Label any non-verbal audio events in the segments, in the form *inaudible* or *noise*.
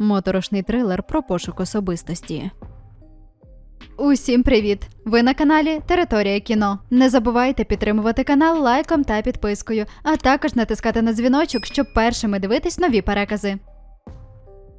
моторошний трилер про пошук особистості. Усім привіт! Ви на каналі Територія кіно. Не забувайте підтримувати канал лайком та підпискою, а також натискати на дзвіночок, щоб першими дивитись нові перекази.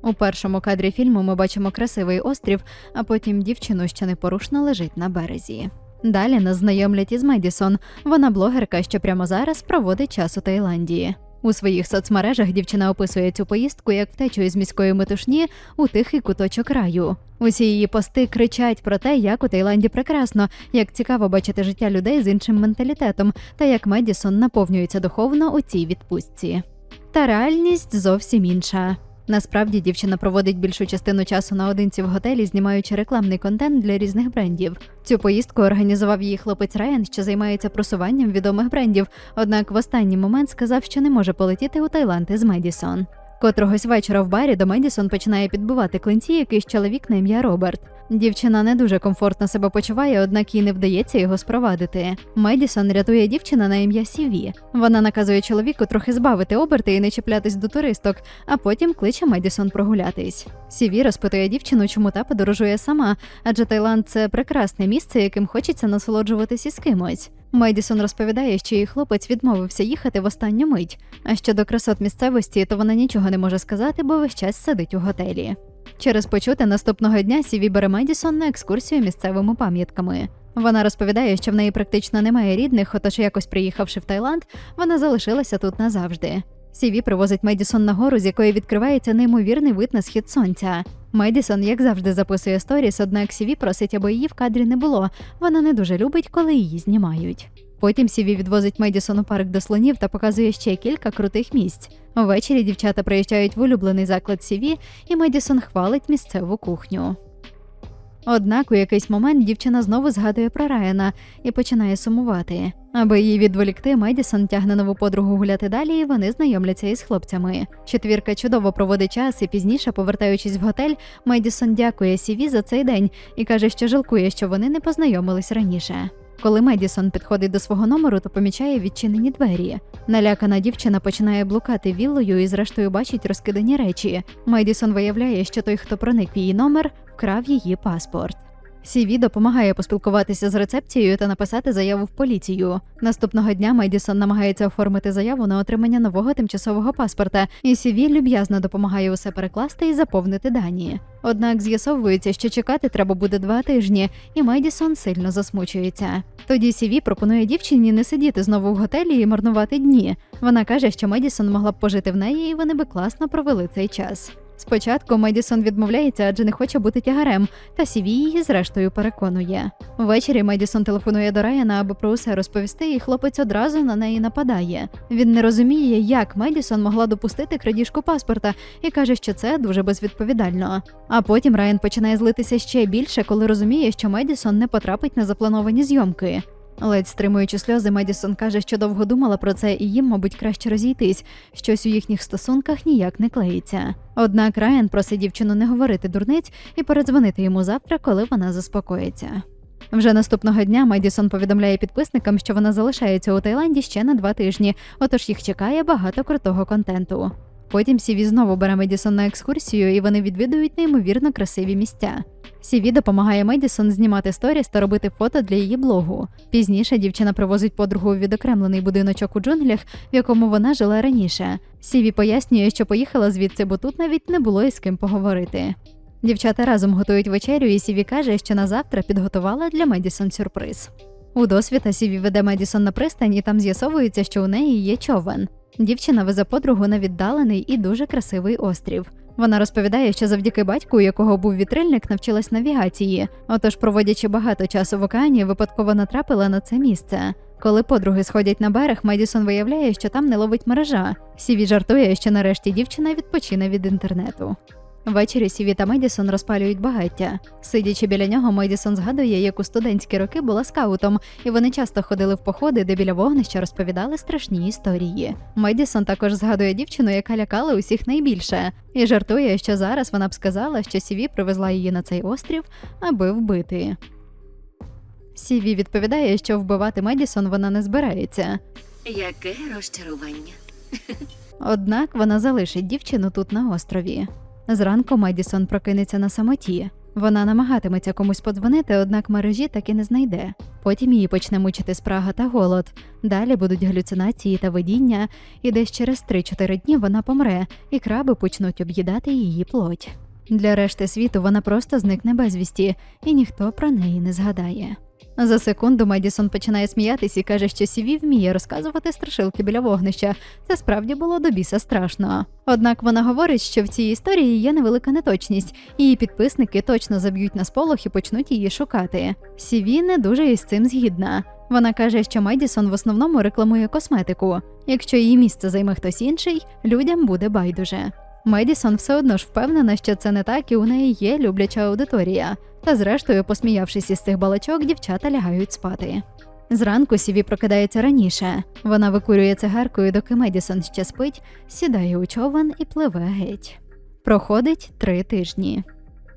У першому кадрі фільму ми бачимо красивий острів, а потім дівчину, що непорушно лежить на березі. Далі нас знайомлять із Медісон. Вона блогерка, що прямо зараз проводить час у Таїланді. У своїх соцмережах дівчина описує цю поїздку як втечу із міської метушні у тихий куточок раю. Усі її пости кричать про те, як у Таїланді прекрасно, як цікаво бачити життя людей з іншим менталітетом, та як Медісон наповнюється духовно у цій відпустці. Та реальність зовсім інша. Насправді дівчина проводить більшу частину часу наодинці в готелі, знімаючи рекламний контент для різних брендів. Цю поїздку організував її хлопець Райан, що займається просуванням відомих брендів. Однак в останній момент сказав, що не може полетіти у Таїланд із Медісон. Котрогось вечора в барі до Медісон починає підбивати клинці якийсь чоловік на ім'я Роберт. Дівчина не дуже комфортно себе почуває, однак їй не вдається його спровадити. Медісон рятує дівчина на ім'я Сіві. Вона наказує чоловіку трохи збавити оберти і не чіплятись до туристок, а потім кличе Медісон прогулятись. Сіві розпитує дівчину, чому та подорожує сама, адже Таїланд це прекрасне місце, яким хочеться насолоджуватись із кимось. Медісон розповідає, що її хлопець відмовився їхати в останню мить. А щодо красот місцевості, то вона нічого не може сказати, бо весь час сидить у готелі. Через почуте наступного дня Сіві бере Медісон на екскурсію місцевими пам'ятками. Вона розповідає, що в неї практично немає рідних, отож якось приїхавши в Таїланд, вона залишилася тут назавжди. Сіві привозить Медісон на гору, з якої відкривається неймовірний вид на схід сонця. Медісон, як завжди, записує сторіс, однак Сіві просить, аби її в кадрі не було. Вона не дуже любить, коли її знімають. Потім Сіві відвозить Медісон у парк до слонів та показує ще кілька крутих місць. Ввечері дівчата приїжджають в улюблений заклад Сіві, і Медісон хвалить місцеву кухню. Однак у якийсь момент дівчина знову згадує про Райана і починає сумувати. Аби її відволікти, Медісон тягне нову подругу гуляти далі, і вони знайомляться із хлопцями. Четвірка чудово проводить час, і пізніше, повертаючись в готель, Медісон дякує Сіві за цей день і каже, що жалкує, що вони не познайомились раніше. Коли Медісон підходить до свого номеру, то помічає відчинені двері. Налякана дівчина починає блукати віллою і, зрештою, бачить розкидані речі. Медісон виявляє, що той, хто проник в її номер, вкрав її паспорт. Сіві допомагає поспілкуватися з рецепцією та написати заяву в поліцію. Наступного дня Медісон намагається оформити заяву на отримання нового тимчасового паспорта, і Сіві люб'язно допомагає усе перекласти і заповнити дані. Однак з'ясовується, що чекати треба буде два тижні, і Медісон сильно засмучується. Тоді Сіві пропонує дівчині не сидіти знову в готелі і марнувати дні. Вона каже, що Медісон могла б пожити в неї, і вони би класно провели цей час. Спочатку Медісон відмовляється, адже не хоче бути тягарем, та Сіві її зрештою переконує. Ввечері Медісон телефонує до Райана, аби про усе розповісти, і хлопець одразу на неї нападає. Він не розуміє, як Медісон могла допустити крадіжку паспорта, і каже, що це дуже безвідповідально. А потім Райан починає злитися ще більше, коли розуміє, що Медісон не потрапить на заплановані зйомки. Ледь стримуючи сльози, Медісон каже, що довго думала про це, і їм, мабуть, краще розійтись. Щось у їхніх стосунках ніяк не клеїться. Однак Райан просить дівчину не говорити дурниць і передзвонити йому завтра, коли вона заспокоїться. Вже наступного дня Медісон повідомляє підписникам, що вона залишається у Таїланді ще на два тижні, отож їх чекає багато крутого контенту. Потім Сіві знову бере Медісон на екскурсію, і вони відвідують неймовірно красиві місця. Сіві допомагає Медісон знімати сторіс та робити фото для її блогу. Пізніше дівчина привозить подругу у відокремлений будиночок у джунглях, в якому вона жила раніше. Сіві пояснює, що поїхала звідси, бо тут навіть не було із ким поговорити. Дівчата разом готують вечерю, і Сіві каже, що на завтра підготувала для Медісон сюрприз. У досвіта Сіві веде Медісон на пристань, і там з'ясовується, що у неї є човен. Дівчина везе подругу на віддалений і дуже красивий острів. Вона розповідає, що завдяки батьку, у якого був вітрильник, навчилась навігації. Отож, проводячи багато часу в океані, випадково натрапила на це місце. Коли подруги сходять на берег, Медісон виявляє, що там не ловить мережа. Сіві жартує, що нарешті дівчина відпочине від інтернету. Ввечері Сіві та Медісон розпалюють багаття. Сидячи біля нього, Медісон згадує, як у студентські роки була скаутом, і вони часто ходили в походи, де біля вогнища розповідали страшні історії. Медісон також згадує дівчину, яка лякала усіх найбільше, і жартує, що зараз вона б сказала, що Сіві привезла її на цей острів, аби вбити. Сіві відповідає, що вбивати Медісон вона не збирається. Яке розчарування. *laughs* Однак вона залишить дівчину тут на острові. Зранку Медісон прокинеться на самоті. Вона намагатиметься комусь подзвонити, однак мережі так і не знайде. Потім її почне мучити спрага та голод. Далі будуть галюцинації та видіння, і десь через 3-4 дні вона помре, і краби почнуть об'їдати її плоть. Для решти світу вона просто зникне безвісті, і ніхто про неї не згадає. За секунду Медісон починає сміятись і каже, що Сіві вміє розказувати страшилки біля вогнища. Це справді було до біса страшно. Однак вона говорить, що в цій історії є невелика неточність, її підписники точно заб'ють на сполох і почнуть її шукати. Сіві не дуже із цим згідна. Вона каже, що Медісон в основному рекламує косметику. Якщо її місце займе хтось інший, людям буде байдуже. Медісон все одно ж впевнена, що це не так, і у неї є любляча аудиторія. Та зрештою, посміявшись із цих балачок, дівчата лягають спати. Зранку Сіві прокидається раніше. Вона викурює цигаркою, доки Медісон ще спить, сідає у човен і пливе геть. Проходить три тижні.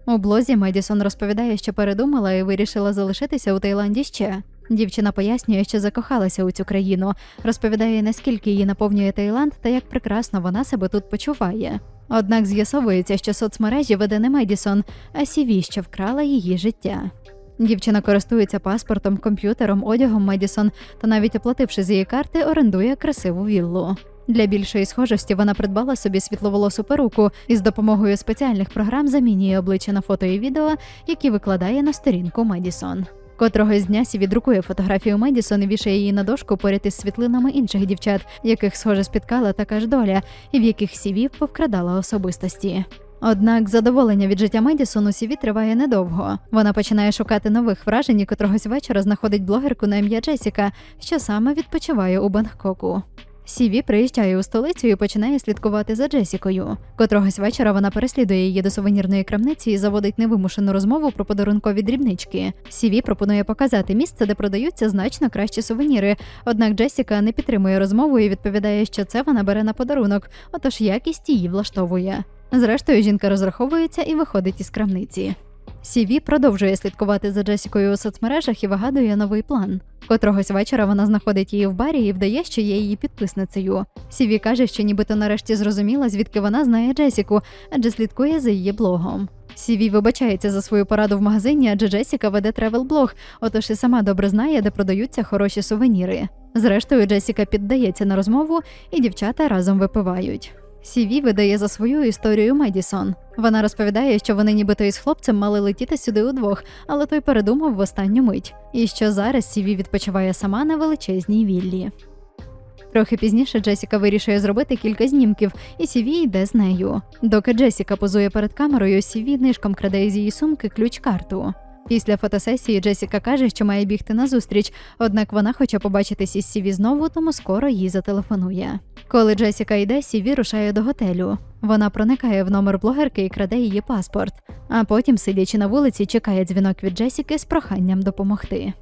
У блозі Медісон розповідає, що передумала і вирішила залишитися у Таїланді ще. Дівчина пояснює, що закохалася у цю країну, розповідає, наскільки її наповнює Таїланд та як прекрасно вона себе тут почуває. Однак з'ясовується, що соцмережі веде не Медісон, а Сіві, що вкрала її життя. Дівчина користується паспортом, комп'ютером, одягом Медісон та навіть оплативши з її карти, орендує красиву віллу. Для більшої схожості вона придбала собі світловолосу перуку і з допомогою спеціальних програм замінює обличчя на фото і відео, які викладає на сторінку Медісон. Котрогось дня Сіві друкує фотографію Медісон і вішає її на дошку поряд із світлинами інших дівчат, яких схоже спіткала така ж доля, і в яких Сіві повкрадала особистості. Однак задоволення від життя Медісон у Сіві триває недовго. Вона починає шукати нових вражень і котрогось вечора знаходить блогерку на ім'я Джесіка, що саме відпочиває у Бангкоку. Сіві приїжджає у столицю і починає слідкувати за Джесікою. Котрогось вечора вона переслідує її до сувенірної крамниці і заводить невимушену розмову про подарункові дрібнички. Сіві пропонує показати місце, де продаються значно кращі сувеніри. Однак Джесіка не підтримує розмову і відповідає, що це вона бере на подарунок, отож якість її влаштовує. Зрештою, жінка розраховується і виходить із крамниці. Сіві продовжує слідкувати за Джесікою у соцмережах і вигадує новий план. Котрогось вечора вона знаходить її в барі і вдає, що є її підписницею. Сіві каже, що нібито нарешті зрозуміла, звідки вона знає Джесіку, адже слідкує за її блогом. Сіві вибачається за свою пораду в магазині, адже Джесіка веде тревел-блог, отож і сама добре знає, де продаються хороші сувеніри. Зрештою, Джесіка піддається на розмову, і дівчата разом випивають. Сіві видає за свою історію Медісон. Вона розповідає, що вони нібито із хлопцем мали летіти сюди удвох, але той передумав в останню мить, і що зараз Сіві відпочиває сама на величезній віллі. Трохи пізніше Джесіка вирішує зробити кілька знімків, і Сіві йде з нею. Доки Джесіка позує перед камерою, Сіві нишком краде із її сумки ключ-карту. Після фотосесії Джесіка каже, що має бігти на зустріч, однак вона хоче побачитись із Сіві знову, тому скоро їй зателефонує. Коли Джесіка йде, Сіві рушає до готелю. Вона проникає в номер блогерки і краде її паспорт, а потім, сидячи на вулиці, чекає дзвінок від Джесіки з проханням допомогти.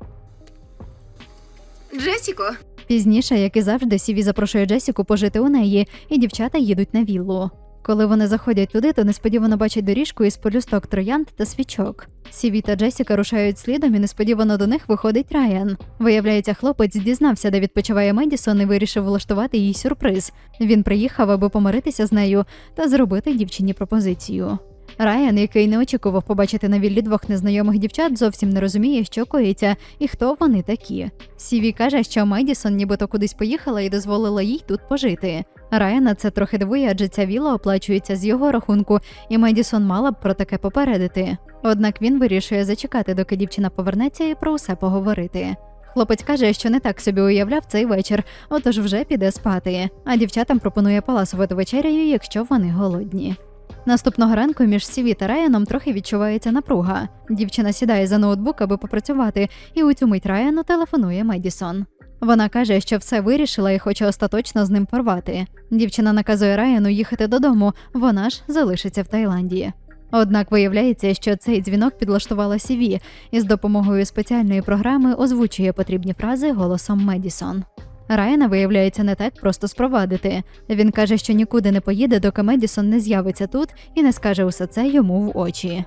Джесіко, Пізніше, як і завжди, Сіві запрошує Джесіку пожити у неї, і дівчата їдуть на віллу. Коли вони заходять туди, то несподівано бачать доріжку із полюсток троянд та свічок. Сіві та Джесіка рушають слідом, і несподівано до них виходить Райан. Виявляється, хлопець дізнався, де відпочиває Медісон, і вирішив влаштувати їй сюрприз. Він приїхав, аби помиритися з нею та зробити дівчині пропозицію. Райан, який не очікував побачити на віллі двох незнайомих дівчат, зовсім не розуміє, що коїться і хто вони такі. Сіві каже, що Медісон нібито кудись поїхала і дозволила їй тут пожити. Райана це трохи дивує, адже ця віла оплачується з його рахунку, і Медісон мала б про таке попередити. Однак він вирішує зачекати, доки дівчина повернеться і про усе поговорити. Хлопець каже, що не так собі уявляв цей вечір, отож вже піде спати. А дівчатам пропонує паласувати вечерею, якщо вони голодні. Наступного ранку між Сіві та Райаном трохи відчувається напруга. Дівчина сідає за ноутбук, аби попрацювати, і у цю мить Райану телефонує Медісон. Вона каже, що все вирішила і хоче остаточно з ним порвати. Дівчина наказує Райану їхати додому, вона ж залишиться в Таїланді. Однак виявляється, що цей дзвінок підлаштувала Сіві і з допомогою спеціальної програми озвучує потрібні фрази голосом Медісон. Райана виявляється не так просто спровадити. Він каже, що нікуди не поїде, доки Медісон не з'явиться тут і не скаже усе це йому в очі.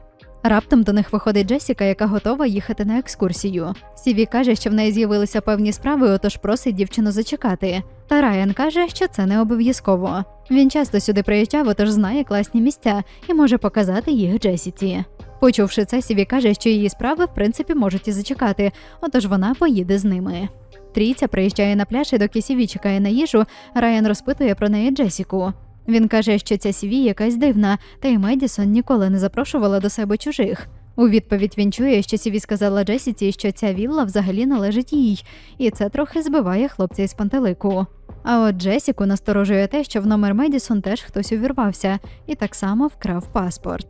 Раптом до них виходить Джесіка, яка готова їхати на екскурсію. Сіві каже, що в неї з'явилися певні справи, отож просить дівчину зачекати. Та Райан каже, що це не обов'язково. Він часто сюди приїжджав, отож знає класні місця і може показати їх Джесіці. Почувши це, Сіві каже, що її справи в принципі можуть і зачекати, отож вона поїде з ними. Трійця приїжджає на пляж і доки Сіві чекає на їжу, Райан розпитує про неї Джесіку. Він каже, що ця Сіві якась дивна, та й Медісон ніколи не запрошувала до себе чужих. У відповідь він чує, що Сіві сказала Джесіці, що ця вілла взагалі належить їй, і це трохи збиває хлопця із пантелику. А от Джесіку насторожує те, що в номер Медісон теж хтось увірвався і так само вкрав паспорт.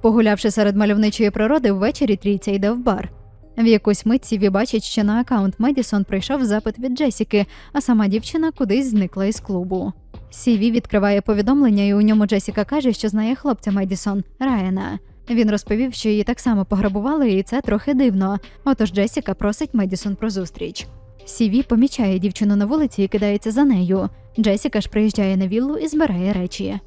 Погулявши серед мальовничої природи, ввечері трійця йде в бар. В якусь мить Сіві бачить, що на аккаунт Медісон прийшов запит від Джесіки, а сама дівчина кудись зникла із клубу. Сіві відкриває повідомлення, і у ньому Джесіка каже, що знає хлопця Медісон Райана. Він розповів, що її так само пограбували, і це трохи дивно. Отож Джесіка просить Медісон про зустріч. Сіві помічає дівчину на вулиці і кидається за нею. Джесіка ж приїжджає на віллу і збирає речі.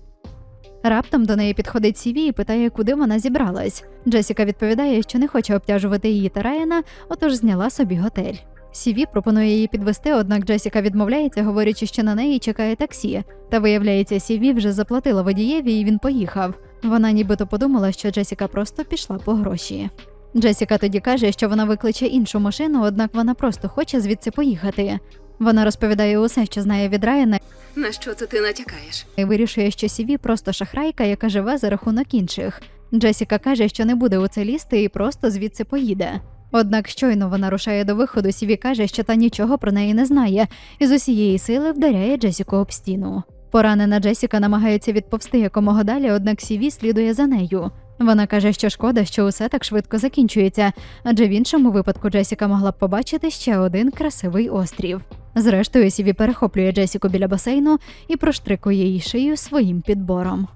Раптом до неї підходить Сіві і питає, куди вона зібралась. Джесіка відповідає, що не хоче обтяжувати її та Райана, отож зняла собі готель. Сіві пропонує її підвести, однак Джесіка відмовляється, говорячи, що на неї чекає таксі. Та виявляється, Сіві вже заплатила водієві, і він поїхав. Вона нібито подумала, що Джесіка просто пішла по гроші. Джесіка тоді каже, що вона викличе іншу машину, однак вона просто хоче звідси поїхати. Вона розповідає усе, що знає від Райана, На що це ти натякаєш? і вирішує, що Сіві просто шахрайка, яка живе за рахунок інших. Джесіка каже, що не буде у це лізти і просто звідси поїде. Однак щойно вона рушає до виходу, Сіві каже, що та нічого про неї не знає, і з усієї сили вдаряє Джесіку об стіну. Поранена Джесіка намагається відповсти якомога далі, однак Сіві слідує за нею. Вона каже, що шкода, що усе так швидко закінчується, адже в іншому випадку Джесіка могла б побачити ще один красивий острів. Зрештою, Сіві перехоплює Джесіку біля басейну і проштрикує її шию своїм підбором.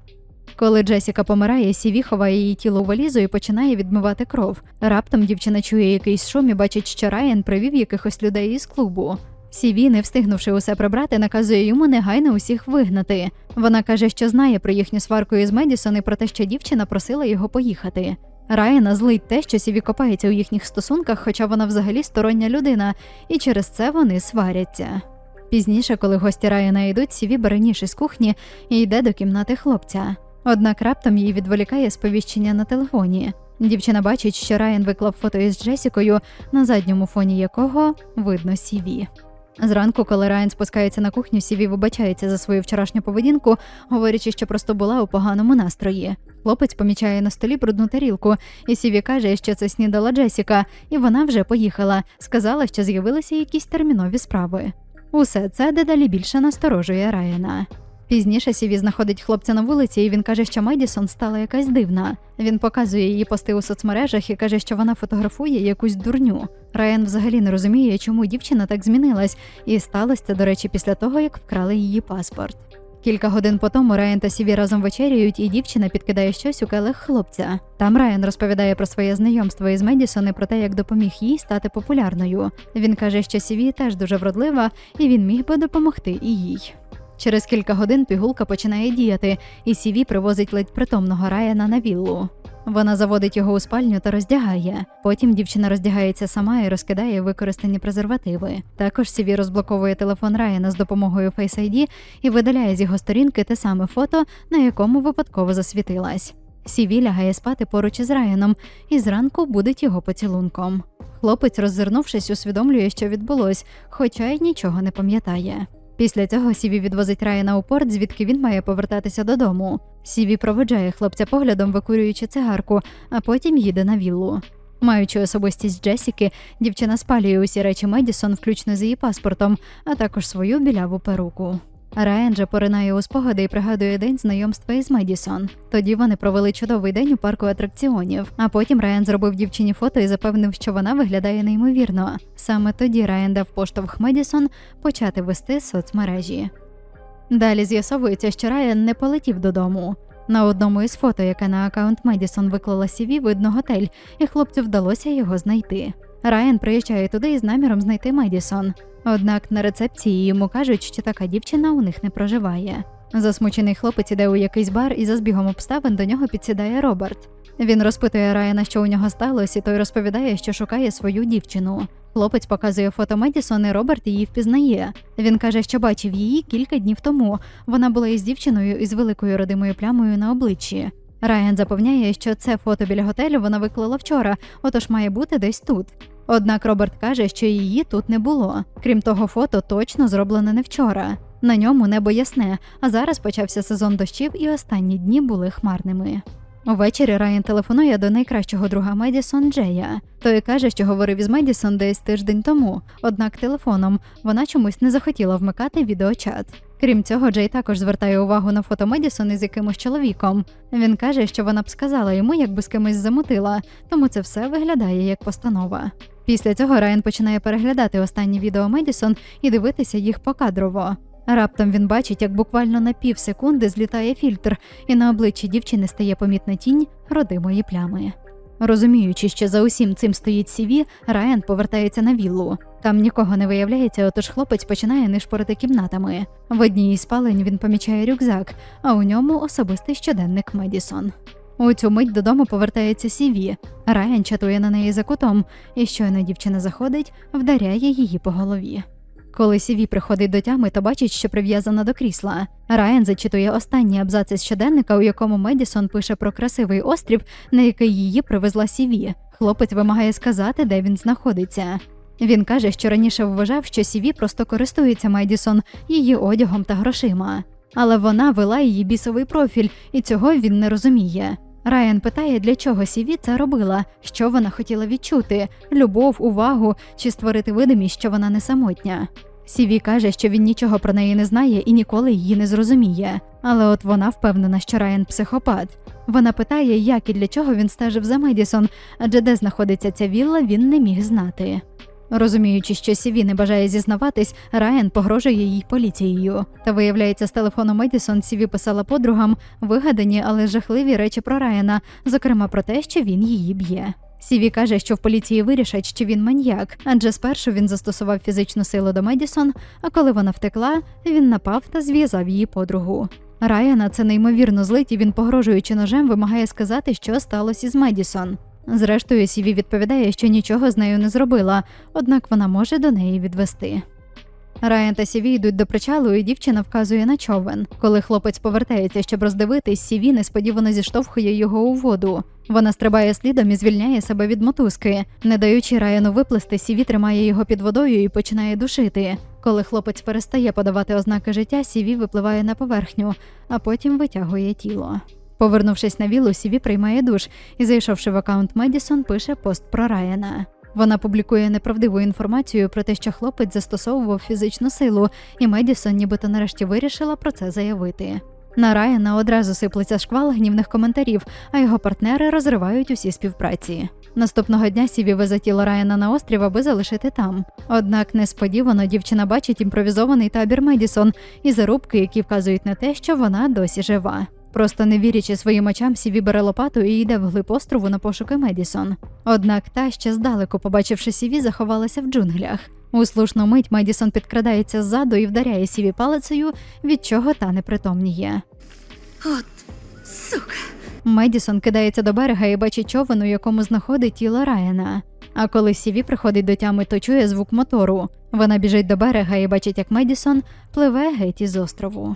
Коли Джесіка помирає, Сіві ховає її тіло у валізу і починає відмивати кров. Раптом дівчина чує якийсь шум і бачить, що Райан привів якихось людей із клубу. Сіві, не встигнувши усе прибрати, наказує йому негайно усіх вигнати. Вона каже, що знає про їхню сварку із Медісон і про те, що дівчина просила його поїхати. Райана злить те, що Сіві копається у їхніх стосунках, хоча вона взагалі стороння людина, і через це вони сваряться. Пізніше, коли гості Райана йдуть, Сіві бере ніж із кухні і йде до кімнати хлопця. Однак раптом її відволікає сповіщення на телефоні. Дівчина бачить, що Райан виклав фото із Джесікою, на задньому фоні якого видно Сіві. Зранку, коли Райан спускається на кухню, Сіві вибачається за свою вчорашню поведінку, говорячи, що просто була у поганому настрої. Хлопець помічає на столі брудну тарілку, і Сіві каже, що це снідала Джесіка, і вона вже поїхала. Сказала, що з'явилися якісь термінові справи. Усе це дедалі більше насторожує Райана. Пізніше Сіві знаходить хлопця на вулиці, і він каже, що Медісон стала якась дивна. Він показує її пости у соцмережах і каже, що вона фотографує якусь дурню. Райан взагалі не розуміє, чому дівчина так змінилась, і сталося це, до речі, після того, як вкрали її паспорт. Кілька годин по тому Райан та Сіві разом вечеряють, і дівчина підкидає щось у келих хлопця. Там Райан розповідає про своє знайомство із Медісон і про те, як допоміг їй стати популярною. Він каже, що Сіві теж дуже вродлива, і він міг би допомогти і їй. Через кілька годин пігулка починає діяти, і Сіві привозить ледь притомного Райана на віллу. Вона заводить його у спальню та роздягає. Потім дівчина роздягається сама і розкидає використані презервативи. Також Сіві розблоковує телефон Райана з допомогою Face ID і видаляє з його сторінки те саме фото, на якому випадково засвітилась. Сіві лягає спати поруч із Райаном і зранку будить його поцілунком. Хлопець, роззирнувшись, усвідомлює, що відбулось, хоча й нічого не пам'ятає. Після цього Сіві відвозить Райана у порт, звідки він має повертатися додому. Сіві проведжає хлопця поглядом, викурюючи цигарку, а потім їде на віллу. Маючи особистість Джесіки, дівчина спалює усі речі Медісон, включно з її паспортом, а також свою біляву перуку. Райан же поринає у спогади і пригадує день знайомства із Медісон. Тоді вони провели чудовий день у парку атракціонів. А потім Райан зробив дівчині фото і запевнив, що вона виглядає неймовірно. Саме тоді Райан дав поштовх Медісон почати вести соцмережі. Далі з'ясовується, що Райан не полетів додому. На одному із фото, яке на аккаунт Медісон виклала Сіві, видно готель, і хлопцю вдалося його знайти. Райан приїжджає туди із наміром знайти Медісон. Однак на рецепції йому кажуть, що така дівчина у них не проживає. Засмучений хлопець іде у якийсь бар і за збігом обставин до нього підсідає Роберт. Він розпитує Райана, що у нього сталося, і той розповідає, що шукає свою дівчину. Хлопець показує фото Медісон, і Роберт її впізнає. Він каже, що бачив її кілька днів тому. Вона була із дівчиною із великою родимою плямою на обличчі. Райан запевняє, що це фото біля готелю вона виклала вчора, отож має бути десь тут. Однак Роберт каже, що її тут не було. Крім того, фото точно зроблене не вчора. На ньому небо ясне, а зараз почався сезон дощів, і останні дні були хмарними. Увечері Райан телефонує до найкращого друга Медісон Джея. Той каже, що говорив із Медісон десь тиждень тому. Однак телефоном вона чомусь не захотіла вмикати відеочат. Крім цього, Джей також звертає увагу на фото Медісон із якимось чоловіком. Він каже, що вона б сказала йому, якби з кимось замутила, тому це все виглядає як постанова. Після цього Райан починає переглядати останні відео Медісон і дивитися їх покадрово. Раптом він бачить, як буквально на пів секунди злітає фільтр, і на обличчі дівчини стає помітна тінь родимої плями. Розуміючи, що за усім цим стоїть Сіві, Райан повертається на віллу. Там нікого не виявляється, отож хлопець починає нишпорити кімнатами. В одній із спалень він помічає рюкзак, а у ньому особистий щоденник Медісон. У цю мить додому повертається Сіві. Райан чатує на неї за кутом, і щойно дівчина заходить, вдаряє її по голові. Коли Сіві приходить до тями, то бачить, що прив'язана до крісла. Райан зачитує останні абзаци з щоденника, у якому Медісон пише про красивий острів, на який її привезла Сіві. Хлопець вимагає сказати, де він знаходиться. Він каже, що раніше вважав, що Сіві просто користується Медісон її одягом та грошима. Але вона вела її бісовий профіль, і цього він не розуміє. Райан питає, для чого Сіві це робила, що вона хотіла відчути любов, увагу чи створити видимість, що вона не самотня. Сіві каже, що він нічого про неї не знає і ніколи її не зрозуміє. Але от вона впевнена, що Райан психопат. Вона питає, як і для чого він стежив за Медісон, адже де знаходиться ця вілла, він не міг знати. Розуміючи, що Сіві не бажає зізнаватись, Райан погрожує їй поліцією. Та виявляється, з телефону Медісон Сіві писала подругам вигадані, але жахливі речі про Райана, зокрема про те, що він її б'є. Сіві каже, що в поліції вирішать, що він маньяк, адже спершу він застосував фізичну силу до Медісон, а коли вона втекла, він напав та зв'язав її подругу. Райана це неймовірно злить, і він, погрожуючи ножем, вимагає сказати, що сталося із Медісон. Зрештою, Сіві відповідає, що нічого з нею не зробила, однак вона може до неї відвести. Райан та Сіві йдуть до причалу, і дівчина вказує на човен. Коли хлопець повертається, щоб роздивитись, Сіві несподівано зіштовхує його у воду. Вона стрибає слідом і звільняє себе від мотузки. Не даючи Райану виплисти, Сіві тримає його під водою і починає душити. Коли хлопець перестає подавати ознаки життя, Сіві випливає на поверхню, а потім витягує тіло. Повернувшись на віллу, Сіві приймає душ і, зайшовши в аккаунт Медісон, пише пост про Райана. Вона публікує неправдиву інформацію про те, що хлопець застосовував фізичну силу, і Медісон нібито нарешті вирішила про це заявити. На Райана одразу сиплеться шквал гнівних коментарів, а його партнери розривають усі співпраці. Наступного дня Сіві везе тіло Райана на острів, аби залишити там. Однак несподівано дівчина бачить імпровізований табір Медісон і зарубки, які вказують на те, що вона досі жива. Просто не вірячи своїм очам, Сіві бере лопату і йде вглиб острову на пошуки Медісон. Однак та ще здалеку, побачивши Сіві, заховалася в джунглях. У слушну мить Медісон підкрадається ззаду і вдаряє Сіві палицею, від чого та непритомніє. От, сука. Медісон кидається до берега і бачить човен, у якому знаходить тіло Райана. А коли Сіві приходить до тями, то чує звук мотору. Вона біжить до берега і бачить, як Медісон пливе геть із острову.